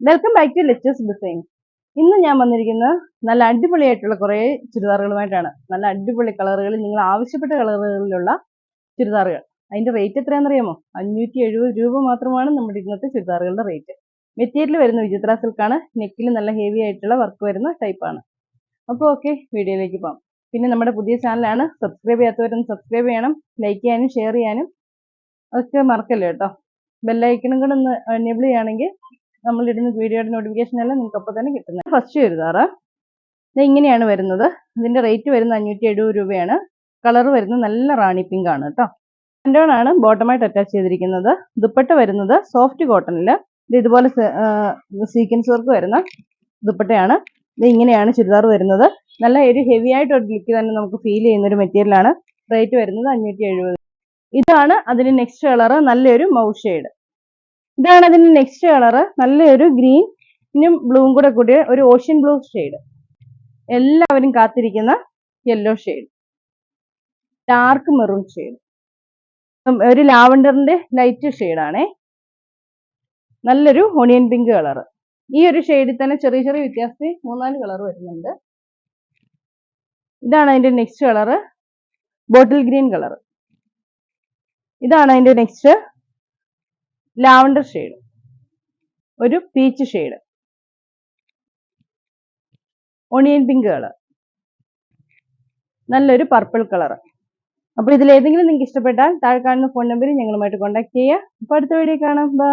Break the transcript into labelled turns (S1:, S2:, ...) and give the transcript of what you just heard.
S1: Welcome back to let's design ഇന്ന് ഞാൻ വന്നിരിക്കുന്നത് നല്ല അടിപൊളിയായിട്ടുള്ള കുറേ ചുരിദാറുകളുമായിട്ടാണ്. നല്ല അടിപൊളി കളറുകളിൽ നിങ്ങൾ ആവശ്യപ്പെട്ട കളറുകളിലുള്ള ചുരിദാറുകൾ. അതിന്റെ റേറ്റ് എത്രയാണെന്നറിയാമോ? അഞ്ഞൂറ്റി എഴുപത് രൂപ മാത്രമാണ് നമ്മുടെ ഇന്നത്തെ ചുരിദാറുകളുടെ റേറ്റ് മെറ്റീരിയൽ വരുന്ന വിചിത്ര സിൽക്കാണ് നെക്കിൽ നല്ല ഹെവി ആയിട്ടുള്ള വർക്ക് വരുന്ന ടൈപ്പാണ് അപ്പോൾ ഓക്കെ വീഡിയോയിലേക്ക് പോകാം പിന്നെ നമ്മുടെ പുതിയ ചാനലാണ് സബ്സ്ക്രൈബ് ചെയ്യാത്തവരൊന്ന് സബ്സ്ക്രൈബ് ചെയ്യണം. ലൈക്ക് ചെയ്യാനും ഷെയർ ചെയ്യാനും. ഒക്കെ മറക്കല്ലേ കേട്ടോ? ബെല്ലൈക്കണും കൂടെ ഒന്ന് എനേബിൾ ചെയ്യുകയാണെങ്കിൽ നമ്മൾ ഇടുന്ന വീഡിയോയുടെ നോട്ടിഫിക്കേഷൻ എല്ലാം നിങ്ങൾക്ക് അപ്പോൾ തന്നെ കിട്ടുന്നത് ഫസ്റ്റ് ചുരിദാറ് ഇത് ഇങ്ങനെയാണ് വരുന്നത്. ഇതിന്റെ റേറ്റ് വരുന്നത് അഞ്ഞൂറ്റി എഴുപത് രൂപയാണ്. കളർ വരുന്നത് നല്ല റാണി പിങ്ക് ആണ് കേട്ടോ. പാന്റോൺ ബോട്ടമായിട്ട് അറ്റാച്ച് ചെയ്തിരിക്കുന്നത്. ദുപ്പട്ട വരുന്നത് സോഫ്റ്റ് കോട്ടണിൽ ഇത് ഇതുപോലെ സീക്വൻസ് വർക്ക് വരുന്ന ദുപ്പട്ടയാണ്. ഇത് ഇങ്ങനെയാണ് ചുരിദാർ വരുന്നത്. നല്ല ഒരു ഹെവി ആയിട്ട് ഒരു ലുക്ക് തന്നെ നമുക്ക് ഫീൽ ചെയ്യുന്ന ഒരു മെറ്റീരിയലാണ് റേറ്റ് വരുന്നത് അഞ്ഞൂറ്റി എഴുപത് ഇതാണ് അതിന് നെക്സ്റ്റ് കളർ നല്ലൊരു മൗ ഷെയ്ഡ് ഇതാണ് അതിന്റെ നെക്സ്റ്റ് കളർ നല്ലൊരു ഗ്രീനും ബ്ലൂവും കൂടെ കൂടിയ ഒരു ഓഷ്യൻ ബ്ലൂ ഷെയ്ഡ് എല്ലാവരും കാത്തിരിക്കുന്ന yellow shade dark maroon shade ഒരു ലാവണ്ടറിന്റെ ലൈറ്റ് ഷെയ്ഡാണേ നല്ലൊരു ഓണിയൻ പിങ്ക് കളർ ഈ ഒരു ഷെയ്ഡിൽ തന്നെ ചെറിയ ചെറിയ വ്യത്യാസത്തിൽ മൂന്നാൽ കളർ വരുന്നുണ്ട്. ഇതാണ് അതിന്റെ next colour bottle green colour ഇതാണ് അതിന്റെ നെക്സ്റ്റ് ലാവണ്ടർ ഷെയ്ഡ് ഒരു peach shade onion pink colour നല്ലൊരു പർപ്പിൾ കളർ. അപ്പോൾ ഇതിൽ ഏതെങ്കിലും നിങ്ങൾക്ക് ഇഷ്ടപ്പെട്ടാൽ താഴെ കാണുന്ന ഫോൺ നമ്പറിൽ ഞങ്ങളുമായിട്ട് കോൺടാക്ട് ചെയ്യുക. അപ്പോൾ അടുത്ത വീഡിയോ കാണാം. ബൈ.